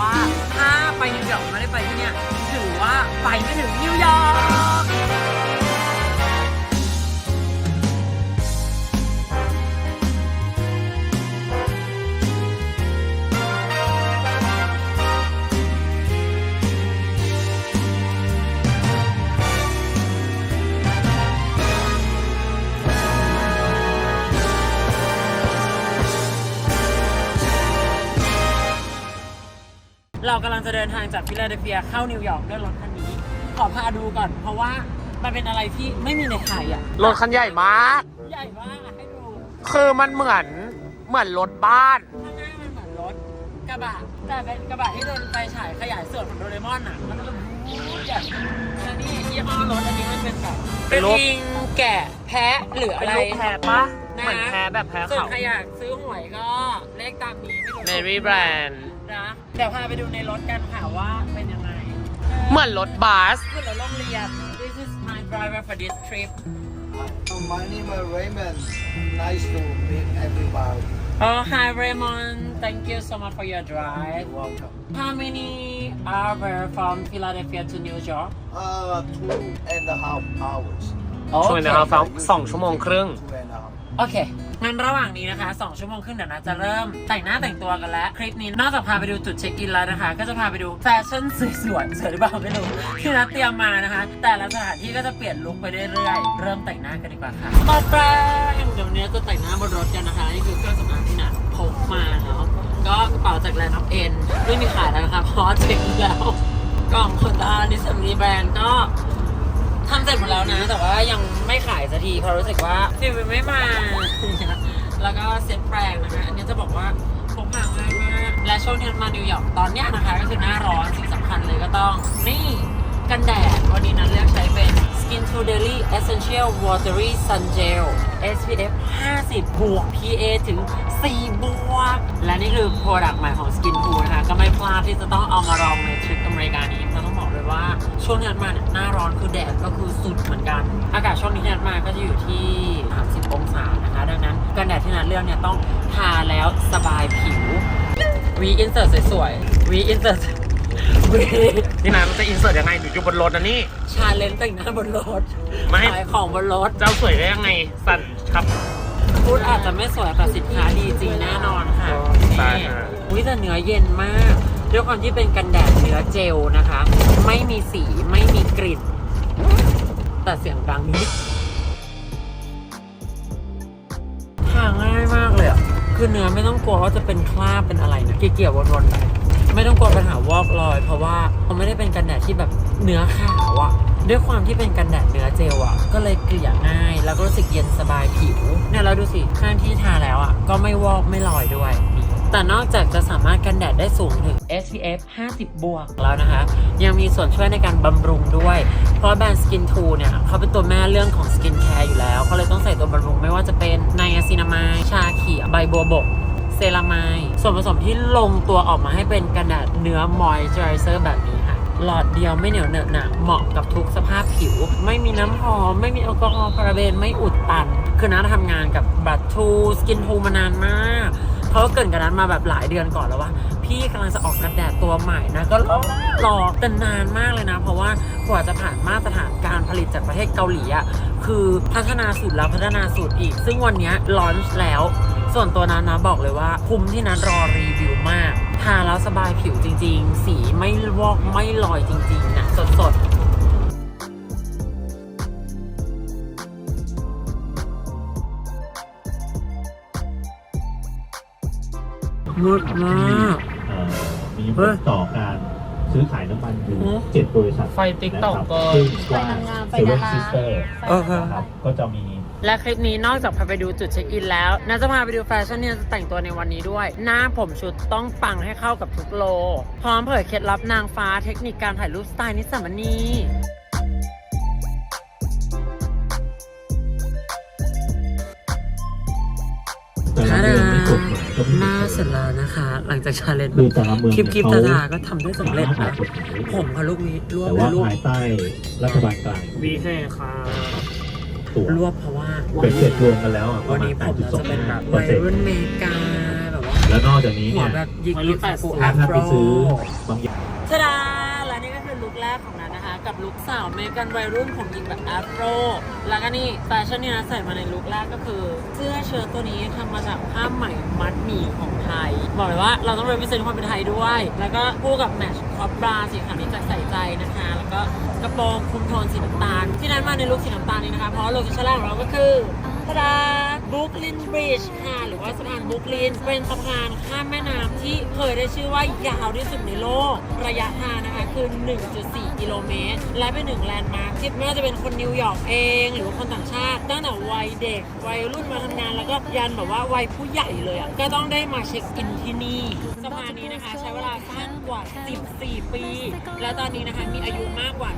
ว่าถ้าไปนิวยอร์กไม่ได้ไปที่เนี่ยถือว่าไปไม่ถึงนิวยอร์ก เรากำลังจะเดินทางจากฟิลาเดลเฟียเข้านิวยอร์กด้วยรถคันนี้ ขอพาดูก่อน เพราะว่ามันเป็นอะไรที่ไม่มีในไทยอะรถคันใหญ่มาก ใหญ่มากอะให้ดูคือมันเหมือนเหมือนรถบ้าน ข้างหน้ามันเหมือนรถกระบะแต่เป็นกระบะที่โดนไฟฉายขยายส่วนของโดเรมอนอะมันก็จะวู้ใหญ่แล้วนี่ยี่ห้อรถอันนี้มันเป็นแบบเป็นรถ ลิงแกะแพะหรืออะไรเป็นรูปแพะปะนะ เหมือนแพะแบบแพะส่วนเขา ใครอยากซื้อหวยก็เลขตามนี้ไม่รู้ Mary Brand นะ เดี๋ยวพาไปดูในรถกันค่ะว่าเป็นยังไงเหมือนรถบัสขึ้นรถโรงเรียน This is my driver for this trip Oh, my name is Raymond. Nice to meet everybody. Oh hi Raymond thank you so much for your drive You're welcome. How many hours from Philadelphia to New York Uh, two and a half hours. ช่วยนะครับฟังสองชั่วโมงครึ่ง Two and a half. โอเค งั้นระหว่างนี้นะคะ 2 ชั่วโมงครึ่งเดี๋ยวนะจะเริ่มแต่งหน้าแต่งตัวกันแล้ว คลิปนี้นอกจากพาไปดูจุดเช็คอินแล้วนะคะ ก็จะพาไปดูแฟชั่นสวยๆสวยหรือเปล่าไม่รู้ที่นัดเตรียมมานะคะ แต่ละสถานที่ก็จะเปลี่ยนลุคไปเรื่อยๆ เริ่มแต่งหน้ากันดีกว่าค่ะต่อไปเดี๋ยวนี้จะแต่งหน้าบนรถกันนะคะนี่คือเครื่องสำอางที่นัดพกมาเนาะก็กระเป๋าจากแลนด์ออฟเอ็นไม่มีขายแล้วนะคะเพราะเช็คแล้วกล่องขนตาดิสนีแบรนด์ก็ ทำเสร็จหมดแล้วนะ แต่ว่ายังไม่ขายสักทีเพราะรู้สึกว่าฟิลมันไม่มาแล้วก็เซ็ตแปรงนะคะ อันนี้จะบอกว่าพกพาง่ายมากและช่วงที่มานิวยอร์กตอนเนี้ยนะคะ ก็คือหน้าร้อนสิ่งสำคัญเลยก็ต้อง นี่กันแดด วันนี้นั้นเลือกใช้เป็น Skin to Daily Essential Watery Sun Gel SPF 50 บวก PA ถึง 4 บวก และนี่คือโปรดักต์ใหม่ของ Skin to นะคะ ก็ไม่พลาดที่จะต้องเอามาลองในทริปอเมริกานี้ ว่าช่วงที่นัดมาเนี่ยหน้าร้อนคือแดดก็คือสุดเหมือนกัน อากาศช่วงนี้ที่นัดมาก็จะอยู่ที่ 30 องศานะคะ ดังนั้นกันแดดที่นัดเลือกเนี่ยต้องทาแล้วสบายผิววีอินเสิร์ตสวยๆวีอินเสิร์ตวีนี่นายมันจะอินเสิร์ตยังไงหนูอยู่บนรถนะนี่ ชาเลนจ์แต่งหน้าบนรถไม่ขายของบนรถ เจ้าสวยได้ยังไง สั่นครับพูดอาจจะไม่สวยแต่สินค้าดีจริงแน่นอนค่ะใช่นี่ฮะอุ้ยแต่เนื้อเย็นมาก ด้วยความที่เป็นกันแดดเนื้อเจลนะคะ ไม่มีสีไม่มีกลิ่นแต่เสียงดังนิดทาง่ายมากเลยอะ คือเนื้อไม่ต้องกลัวว่าจะเป็นคราบเป็นอะไรนะเกี่ยวๆวนๆไปไม่ต้องกลัวปัญหาวอกรอย เพราะว่ามันไม่ได้เป็นกันแดดที่แบบเนื้อขาวอะด้วยความที่เป็นกันแดดเนื้อเจลอะก็เลยเกลี่ยง่าย แล้วก็รู้สึกเย็นสบายผิวเนี่ยเราดูสิข้างที่ทาแล้วอะก็ไม่วอกไม่ลอยด้วยนี่ แต่นอกจากจะสามารถกันแดดได้สูงถึง SPF 50 บวกแล้วนะคะ ยังมีส่วนช่วยในการบำรุงด้วย เพราะแบรนด์ Skin 2 เนี่ย เขาเป็นตัวแม่เรื่องของ Skin Care อยู่แล้ว เขาเลยต้องใส่ตัวบำรุงไม่ว่าจะเป็นไนอาซินามายชาเขียวใบบัวบกเซรามายส่วนผสมที่ลงตัวออกมาให้เป็นกันแดดเนื้อมอยเจอร์เซอร์แบบนี้ค่ะ หลอดเดียวไม่เหนียวเหนอะหนะเหมาะกับทุกสภาพผิว ไม่มีน้ำหอม ไม่มีแอลกอฮอล์พาราเบนไม่อุดตัน คือน้าทำงานกับบัตทูสกินทูมานานมาก เขาก็เกินกับนั้นมาแบบหลายเดือนก่อนแล้วว่า พี่กำลังจะออกกันแดดตัวใหม่นะก็รอรอแต่นานมากเลยนะ เพราะว่ากว่าจะผ่านมาตรฐานการผลิตจากประเทศเกาหลีอะคือพัฒนาสูตรแล้วพัฒนาสูตรอีก ซึ่งวันนี้ลอนช์แล้ว ส่วนตัวนั้นนะบอกเลยว่าคุ้มที่นัดรอรีวิวมากทาแล้วสบายผิวจริง ๆ สีไม่วอกไม่ลอยจริงๆนะสดๆ งดมากเอ่อมีเฮ้ผยลต่อการซื้อขายน้ำมันอยู่อืมเจ็ดบริษัทไฟ TikTok นะครับก็ ซึ่งว่าไฟเซเว่ดานรา ซิสเตอร์เออครับนะครับก็จะมี และคลิปนี้นอกจากพาไปดูจุดเช็คอินแล้วน่าจะพาไปดูแฟชั่นที่จะแต่งตัวในวันนี้ด้วย หน้าผมชุดต้องปังให้เข้ากับทุกโล พร้อมเผยเคล็ดลับนางฟ้าเทคนิคการถ่ายรูปสไตล์นิสสัมมณี แต่ละเมืองไม่กฎ หมายก็ไม่หน้าเหมือนเสร็จแล้วนะคะ หลังจากชาเลนจ์คือแต่ละเมืองคลิปคลิปเขาตาๆก็ทำได้สำเร็จสามารนะถออกกฎหมายผมกับลูกนี้รวบแต่เลว่ายลูกภายใต้รัฐบาลกลางวีเท่ค่ะตัวรวบเพราะว่าเป็นเสร็จรวมกันแล้วอะปวัระนมาณนี้ผมเราจะเป็นแบบ8.25เปอวัร์ยเซ็นต์รุ่นเมกาแบบว่าแล้วนอกจากนี้หัวเนี่ยแบบยิกวัยรุ่ยินกแปดสิบฟูถ้าอัพถ้าโรไปซื้อบางอย่างชดา กของนันนะคะ กับลุคสาวเมกันวัยรุ่นผมหญิงแบบอัฟโรแล้วก็นี่แฟชั่นนี่นะใส่มาในลุคแรกก็คือ เสื้อเชิ้ตตัวนี้ทำมาจากผ้าไหมมัดหมี่ของไทย บอกเลยว่าเราต้องเรียนพิเศษความเป็นไทยด้วย แล้วก็คู่กับแมทช์คอปบราสีขาวนี้จากใส่ใจนะคะ แล้วก็กระโปรงคุมโทนสีน้ำตาล ที่นั้นมาในลุคสีน้ำตาลนี้นะคะ เพราะโลเคชั่นแรกของเราก็คือ ตาดาบุคลินบริดจ์ค่ะ หรือว่าสะพานบุคลิน เป็นสะพานข้ามแม่น้ำที่เคยได้ชื่อว่ายาวที่สุดในโลก ระยะทางนะคะคือ 1.4 กิโลเมตร และเป็นหนึ่งแลนด์มาร์คที่ไม่ว่าจะเป็นคนนิวยอร์กเอง หรือว่าคนต่างชาติ ตั้งแต่วัยเด็ก วัยรุ่นมาทำงาน แล้วก็ยันแบบว่าวัยผู้ใหญ่เลยอะ ก็ต้องได้มาเช็คอินที่นี่ สะพานนี้นะคะ ใช้เวลาสร้างกว่า 14 ปี และตอนนี้นะคะมีอายุมากกว่า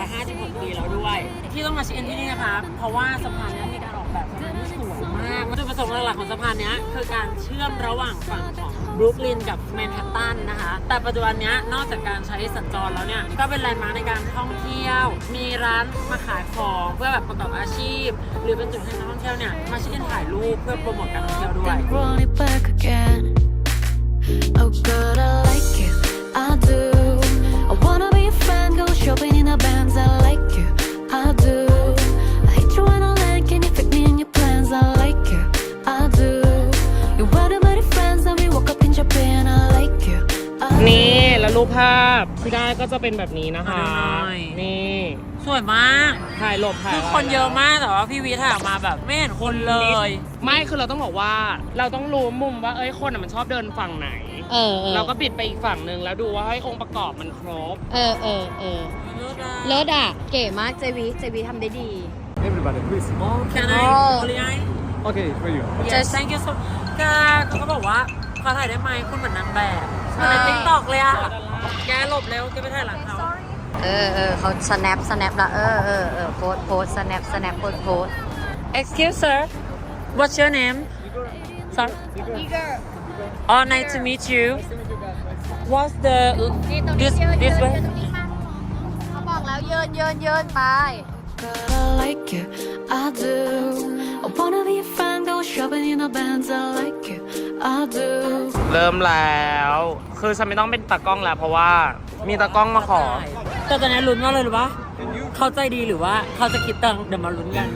156 ปีแล้วด้วย ที่ต้องมาเช็คอินที่นี่นะคะ เพราะว่าสะพานนี้ แบบสะพานที่สวยมากจุดประสงค์หลักๆของสะพานเนี้ยคือการเชื่อมระหว่างฝั่งของบรุกลินกับแมนฮัตตันนะคะ แต่ปัจจุบันเนี้ยนอกจากการใช้สัญจรแล้วเนี่ย ก็เป็นแลนด์มาร์คในการท่องเที่ยว มีร้านมาขายของเพื่อแบบประกอบอาชีพ หรือเป็นจุดให้นักท่องเที่ยวเนี่ยมาเช็คอินถ่ายรูปเพื่อโปรโมทการท่องเที่ยวด้วย Oh God, I like you, I do. I wanna be a fan, go shopping in a Benz. I like you, I รูปภาพที่ได้ก็จะเป็นแบบนี้นะคะมาดูหน่อย นี่สวยมาก ถ่ายหลบถ่ายคือคนเยอะมากแต่ว่าพี่วีถ่ายออกมาแบบไม่เห็นคนเลย ไม่คือเราต้องบอกว่า เราต้องรู้มุมว่าเอ้ยคนอะมันชอบเดินฝั่งไหน เออเออเราก็บิดไปอีกฝั่งหนึ่งแล้วดูว่าให้องค์ประกอบมันครบ เออเออเออเลิศอะ เก๋มากเจวีเจวีทำได้ดี Everybody, please. โอ้ can I โอ้ only I Okay, for you. yes thank you so แกเขาบอกว่าขอถ่ายได้ไหมคุณเหมือนนางแบบ เหมือนในติ๊กตอกเลยอะแกหลบเร็วแกไปถ่ายหลังเขาเออเออเขา snap snap ละเออเออเออโพสโพส snap snap โพสโพส excuse sir what's your name sorry oh nice to meet you what's the this this way เขาบอกแล้วเยินเยินเยินไป God, I like you, I do. I wanna be a fan, go shopping in a Benz. I like you, I do. เริ่มแล้ว คือฉันไม่ต้องเป็นตากล้องแล้วเพราะว่า มีตากล้องมาขอ แต่ตอนนี้ลุ้นมากเลยหรือปะเขาใจดีหรือว่าเขาจะคิดตังค์เดี๋ยวมาลุ้นกัน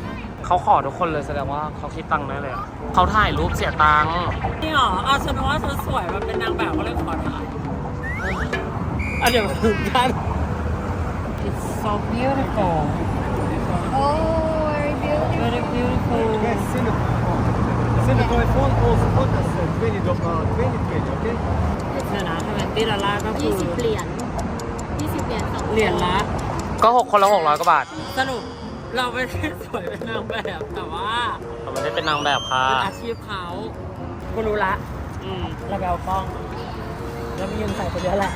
เขาขอทุกคนเลยแสดงว่าเขาคิดตังค์ได้เลยอะเขาถ่ายรูปเสียตังค์ จริงเหรออ้าวฉันว่าฉันสวยแบบเป็นนางแบบก็เลยขอถ่ายอะเดี๋ยวมาลุ้นกัน It's so beautiful Oh very beautiful very beautiful Yes, send it. Send it to my phone, also put us uh, 20, do- uh, 20, 20, okay? เดี๋ยวนะทำไมตีละล่าก็คือ20เหรียญ20เหรียญสองเหรียญละ ก็หกคนละหกร้อยกว่าบาทสรุปเราไม่ได้สวยเป็นนางแบบแต่ว่าเราไม่ได้เป็นนางแบบค่ะเป็นอาชีพเขากูรู้ละอืมเราไปเอากล้อง แล้วมียืนใส่คนเดียวแหละ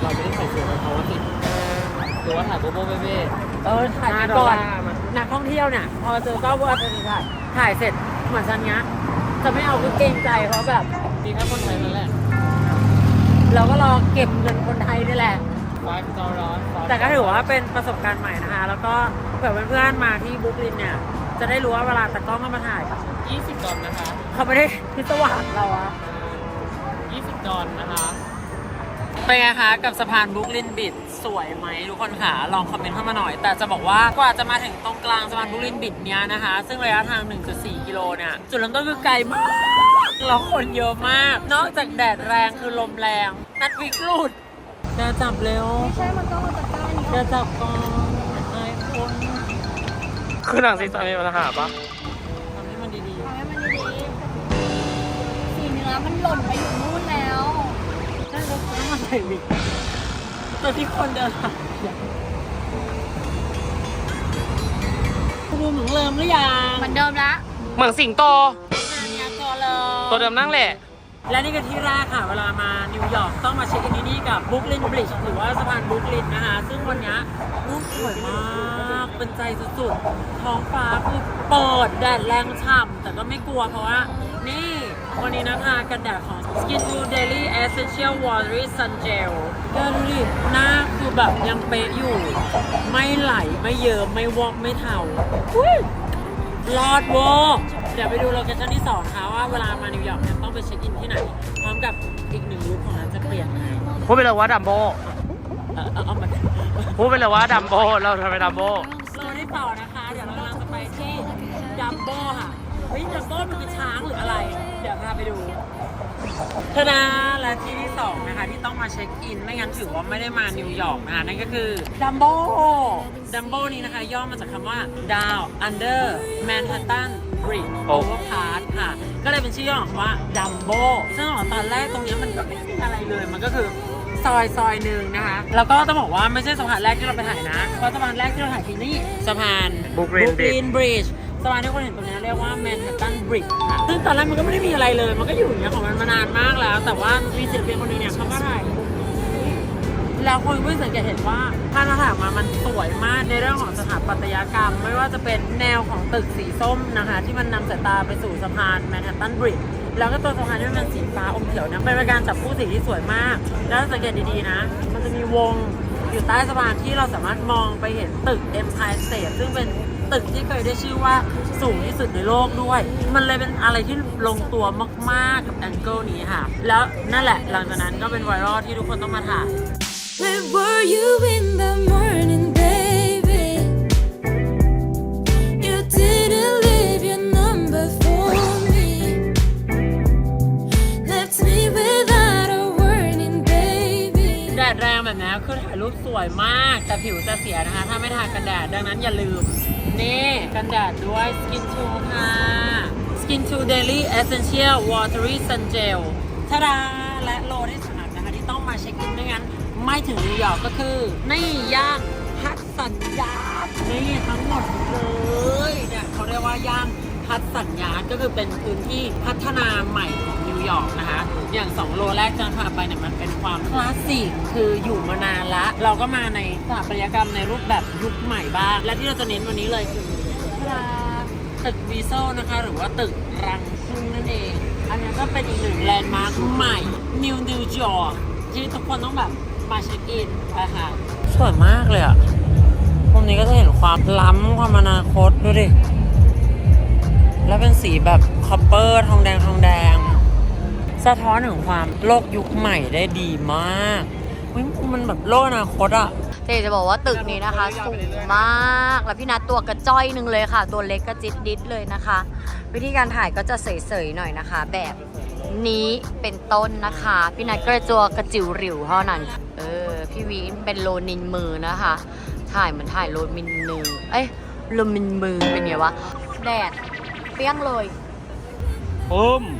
เราไม่ได้ใส่เสื้อเขาว่าติดห รือว่าถ่ายโบโบเบ้เบ้ เออถ่ายห้าไปดอลก่อนลาร์มานักท่องเที่ยวเนี่ยพอเจอก็ว่าจะถ่ายถ่ายเสร็จเหมือนฉันเนี้ยจะไม่เอาคือเกรงใจเพราะแบบ มีแค่คนไทยนั่นแหละเราก็รอเก็บเงินคนไทยนี่แหละ ไฟฟ์ดอลลาร์แต่ก็ถือว่าเป็นประสบการณ์ใหม่นะคะ แล้วก็เผื่อเพื่อนๆมาที่บุ๊กลินเนี่ย จะได้รู้ว่าเวลาตะกล้องเข้ามาถ่ายอะยี่สิบดอลนะคะเขาไม่ได้พิศวาสเราอะยี่สิบดอลนะคะ เป็นไงคะกับสะพานบุ๊กลินบิด สวยไหมทุกคนค่ะลองคอมเมนต์เข้ามาหน่อย แต่จะบอกว่ากว่าจะมาถึงตรงกลางสะพานบุ๊กลินบิดเนี้ยนะคะ ซึ่งระยะทาง 1.4 กิโลเนี่ยจุดเริ่มต้นคือไกลมากแล้วคนเยอะมาก นอกจากแดดแรงคือลมแรงนัดวิกรุดจะจับเร็วไม่ใช่มันต้องมาตะกร้านี้จะจับก่อนไอ้คนคือหนังซีซันมีปัญหาปะทำให้มันดีทำให้มันดีๆสีเนื้อมันหล่นไปอยู่นู่นแล้วๆใช่แล้วต้องมาใส่วิก ตอนที่คนเดินผ่านเนี่ยคุณดูเหมืองเริมหรือยังเหมือนเดิมละเหมือนสิงโตอันเนี้ยตัวเลยตัวเดิมนั่งแหละ และนี่คือที่แรกค่ะ เวลามานิวยอร์กต้องมาเช็คอินที่นี่กับบุ๊กลินบริดจ์หรือว่าสะพานบุ๊กลินนะคะ ซึ่งวันเนี้ยรูปสวยมากเป็นใจสุดๆ ท้องฟ้าคือเปิดแดดแรงฉ่ำแต่ก็ไม่กลัวเพราะว่านี่ วันนี้นะคะกันแดดของ Skin to Daily Essential Watery Sun Gel เดินดูดิหน้าคือแบบยังเป๊ะอยู่ ไม่ไหล ไม่เยิ้มไม่วอกไม่เทาอุ๊ยรอดโวเดี๋ยวไปดูโลเคชั่นที่สองนะคะว่าเวลามานิวยอร์กเนี่ยต้องไปเช็คอินที่ไหน พร้อมกับอีกหนึ่งลุคของนั้นจะเปลี่ยนยังไงพูดไปเลยว่าดัมโบเออเอาเอามาพูดไปเลยว่าดัมโบเราทำไปดัมโบโซนที่ต่อนะคะ เฮ้ยดัมโบ้มันคือช้างหรืออะไร เดี๋ยวพาไปดูทาดาและที่ที่สองนะคะที่ต้องมาเช็คอิน ไม่งั้นถือว่าไม่ได้มานิวยอร์กนะคะนั่นก็คือดัมโบ้ดัมโบ้นี้นะคะ ย่อมาจากคำว่า down under Manhattan Bridge โอ้ Overpass ค่ะ ก็เลยเป็นชื่อย่อของว่าดัมโบ้ซึ่งตอนแรกตรงเนี้ยมันก็ไม่มีอะไรเลยมันก็คือซอยซอยหนึ่งนะคะ แล้วก็ต้องบอกว่าไม่ใช่สะพานแรกที่เราไปถ่ายนะ เพราะสะพานแรกที่เราถ่ายที่นี่สะพาน Brooklyn Bridge บริดจ์ สะพานที่คนเห็นตรงนี้เรียกว่าแมนฮัตตันบริดจ์ค่ะ ซึ่งตอนแรกมันก็ไม่ได้มีอะไรเลย มันก็อยู่อย่างเงี้ยของมันมานานมากแล้ว แต่ว่ามีศิลปินคนหนึงเนี่ยเขามาถ่ายมุมนี้แล้วคนก็สังเกตเห็นว่าภาพที่ถ่ายมามันสวยมากในเรื่องของสถาปัตยกรรม ไม่ว่าจะเป็นแนวของตึกสีส้มนะคะ ที่มันนำสายตาไปสู่สะพานแมนฮัตตันบริดจ์แล้วก็ตัวสะพานที่มันเป็นสีฟ้าอมเขียวนี่เป็นการจับคู่สีที่สวยมาก แล้วสังเกตดีๆนะ มันจะมีวง ใต้สะพานที่เราสามารถมองไปเห็นตึก Empire State ซึ่งเป็นตึกที่เคยได้ชื่อว่าสูงที่สุดในโลกด้วย มันเลยเป็นอะไรที่ลงตัวมาก ๆ กับแองเกิลนี้ค่ะ แล้วนั่นแหละหลังจากนั้นก็เป็นไวรัลที่ทุกคนต้องมาถ่าย Where were you in the morning, แบบนี้คือถ่ายรูปสวยมาก แต่ผิวจะเสียนะคะ ถ้าไม่ทากันแดด ดังนั้นอย่าลืม นี่กันแดดด้วย Skin 2ค่ะ Skin 2 Daily Essential Watery Sun Gel ทาดาและโลที่สามนะคะ ที่ต้องมาเช็คอินไม่งั้น ไม่ถึงนิวยอร์กก็คือ นี่ย่านฮัตสันยาดนี่ทั้งหมดเลยเนี่ยเขาเรียกว่าย่านพัฒสัญญาณก็คือเป็นพื้นที่พัฒนาใหม่ของ วยอร์กนะคะ อย่าง 2 โลแรกที่เราพาไปเนี่ยมันเป็นความคลาสสิกคืออยู่มานานละ เราก็มาในสถาปัตยกรรมในรูปแบบยุคใหม่บ้าง และที่เราจะเน้นวันนี้เลยคือตึกวีโซนะคะ หรือว่าตึกรังพึ่งนั่นเอง อันนี้ก็เป็นอีกหนึ่งแลนด์มาร์คใหม่ New New York ที่ทุกคนต้องแบบมาเช็คอินนะคะสวยมากเลยอะมุมนี้ก็จะเห็นความล้ำความอนาคตดูดิ แล้วเป็นสีแบบคอปเปอร์ ทองแดงทองแดง สะท้อนถึงความโลกยุคใหม่ได้ดีมากเฮ้ยมันแบบโลกอนาคตอะเจจะบอกว่าตึกนี้นะคะ สูงมาก แล้วพี่นัทตัวกระจ้อยหนึ่งเลยค่ะ ตัวเล็กกระจิตดิดเลยนะคะ วิธีการถ่ายก็จะเสยๆหน่อยนะคะ แบบนี้เป็นต้นนะคะ พี่นัทก็เลยตัวกระจิ๋วหริวเท่านั้น เออ พี่วีเป็นโลนินมือนะคะ ถ่ายเหมือนถ่ายโลมินมือ เอ้ยโลมินมือเป็นไงวะ แดดเปรี้ยงเลยปึ้มโอ้ใส่ส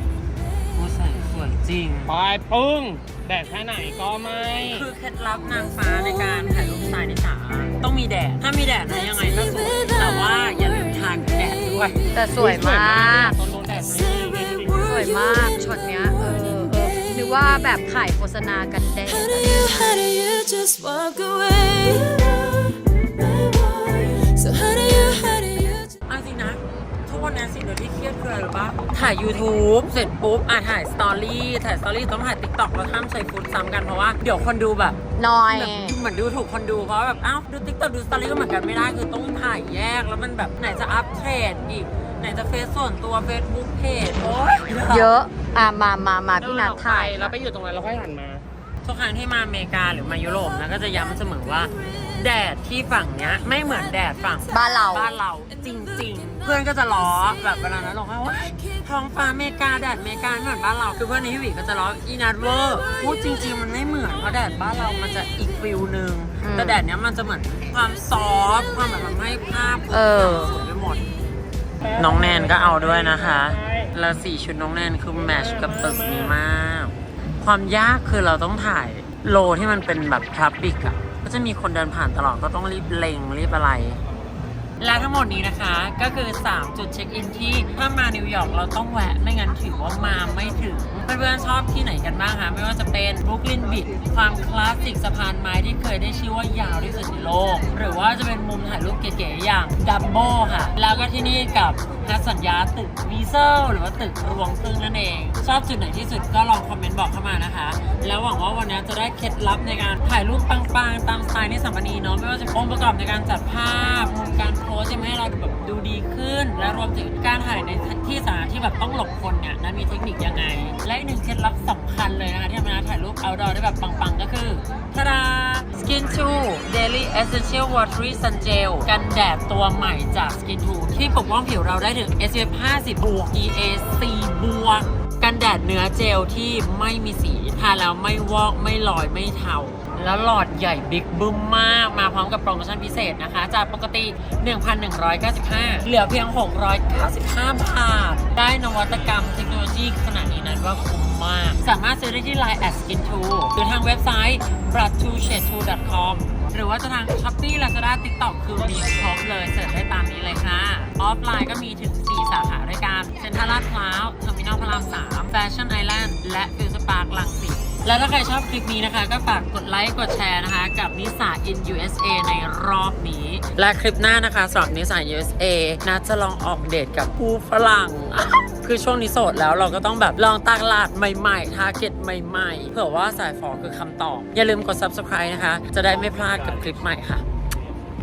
วย จริงไปปึ้ง แดดแค่ไหนก็ไม่ คือเคล็ดลับนางฟ้าในการถ่ายรูปสไตล์นิสาต้องมีแดด ถ้ามีแดดนะยังไงก็สวยแต่ว่าอย่าลืมทานแดดด้วยแต่สวยมากตอนโดนแดดไม่ดีสวยมากช็อตเนี้ยเออเออหรือว่าแบบถ่ายโฆษณากันแดด How do you, how do you just walk away? So how do you, วันนี้สิ่งเดียวที่เครียดคืออะไรรู้ปะถ่าย YouTube เสร็จปุ๊บอะถ่ายสตอรี่ถ่ายสตอรี่ต้องถ่าย t ิ k t o k แล้วห้ามใส่ฟุตซ้ำกันเพราะว่าเดี๋ยวคนดูแบบน้อย แบบเหมือนดูถูกคนดูเพราะว่าแบบอ้าวดูติ๊กต็อกดูสตอรี่ก็เหมือนกันไม่ได้คือต้องถ่ายแยกแล้วมันแบบไหนจะอัพเทรดอีกไหนจะเฟซส่วนตัวเฟซบุ๊กเพจโอ้ยเยอะอะมามามาพี่นัทถ่ายแล้วไปอยู่ตรงนั้นแล้วค่อยหันมา ทุกครั้งที่มาอเมริกาหรือมายุโรปนะก็จะย้ำเสมอว่า แดดที่ฝั่งเนี้ยไม่เหมือนแดดฝั่งบ้านเรา บ้านเรา จริง ๆ เพื่อนก็จะล้อแบบเวลานั้นเราก็ว่าท้องฟ้าอเมริกาแดดอเมริกาไม่เหมือนบ้านเราคือเพื่อนในพี่หวีก็จะล้ออีนัทเวอร์พูดจริง ๆ มันไม่เหมือนเพราะแดดบ้านเรามันจะอีกฟิลหนึ่งอืม แต่แดดเนี้ยมันจะเหมือนความซอฟต์ความแบบทำให้ภาพเออ สวยไปหมด น้องแนนก็เอาด้วยนะคะ แล้วสีชุดน้องแนนคือแมทชกับตึกนี้มาก ความยากคือเราต้องถ่ายโลที่มันเป็นแบบทราฟฟิกอะก็จะมีคนเดินผ่านตลอดก็ต้องรีบเล็งรีบอะไร และทั้งหมดนี้นะคะก็คือ 3 จุดเช็คอินที่ถ้ามานิวยอร์กเราต้องแวะ ไม่งั้นถือว่ามาไม่ถึง เพื่อนๆชอบที่ไหนกันบ้างคะไม่ว่าจะเป็นบรุกลินบิดความคลาสสิกสะพานไม้ที่เคยได้ชื่อว่ายาวที่สุดในโลก ว่าจะเป็นมุมถ่ายรูปเก๋ๆอย่างดัมโบค่ะ แล้วก็ที่นี่กับนัดสัญญาตึกวีเซลหรือว่าตึกรวงพึ่งนั่นเอง ชอบจุดไหนที่สุดก็ลองคอมเมนต์บอกเข้ามานะคะ แล้วหวังว่าวันนี้จะได้เคล็ดลับในการถ่ายรูปปังๆ ตามสไตล์นิสสัมปนีเนาะไม่ว่าจะองค์ประกอบในการจัดภาพมุมการโพสจะให้เราแบบดูดีขึ้น และรวมถึงการถ่ายในที่สถานที่แบบต้องหลบคนเนี่ยนะมีเทคนิคยังไง และอีกหนึ่งเคล็ดลับสำคัญเลยนะคะที่ทำให้เราถ่ายรูป outdoor ได้แบบปังๆ ก็คือทาสกินชูเดา Skin 2 Battery Sun Gel กันแดดตัวใหม่จาก Skin 2ที่ปกป้องผิวเราได้ถึง SPF 50บวก PA 4บวกกันแดดเนื้อเจลที่ไม่มีสีทาแล้วไม่วอกไม่ลอยไม่เทาแล้วหลอดใหญ่บิ๊กบึ้มมาก มาพร้อมกับโปรโมชั่นพิเศษนะคะ จากปกติ 1,195 เหลือเพียง 695 บาท ได้นวัตกรรมเทคโนโลยีขนาดนี้นั้นว่าคุ้มมาก สามารถซื้อได้ที่ Line at skin 2 หรือทางเว็บไซต์ b r a t o s h a d e 2 com หรือว่าจะทาง Shopee Lazada TikTok คือมีครบเลยเสิร์ชได้ตามนี้เลยค่ะ ออฟไลน์ก็มีถึง 4 สาขาด้วยกันเซ็นทรัลลาดพร้าวเทอร์มินอลพระราม3แฟชั่นไอแลนด์และฟิวสปาร์คลังสิตและถ้าใครชอบคลิปนี้นะคะ ก็ฝากกดไลค์กดแชร์นะคะ กับนิสา in USA ในรอบนี้ และคลิปหน้านะคะสำหรับนิสา USA นะจะลองออกเดทกับผู้ฝรั่ง คือช่วงนี้โสดแล้วเราก็ต้องแบบลองตลาดใหม่ๆทาร์เก็ตใหม่ๆ เผื่อว่าสายฟอคือคำตอบ อย่าลืมกด subscribe นะคะ จะได้ไม่พลาดกับคลิปใหม่ค่ะ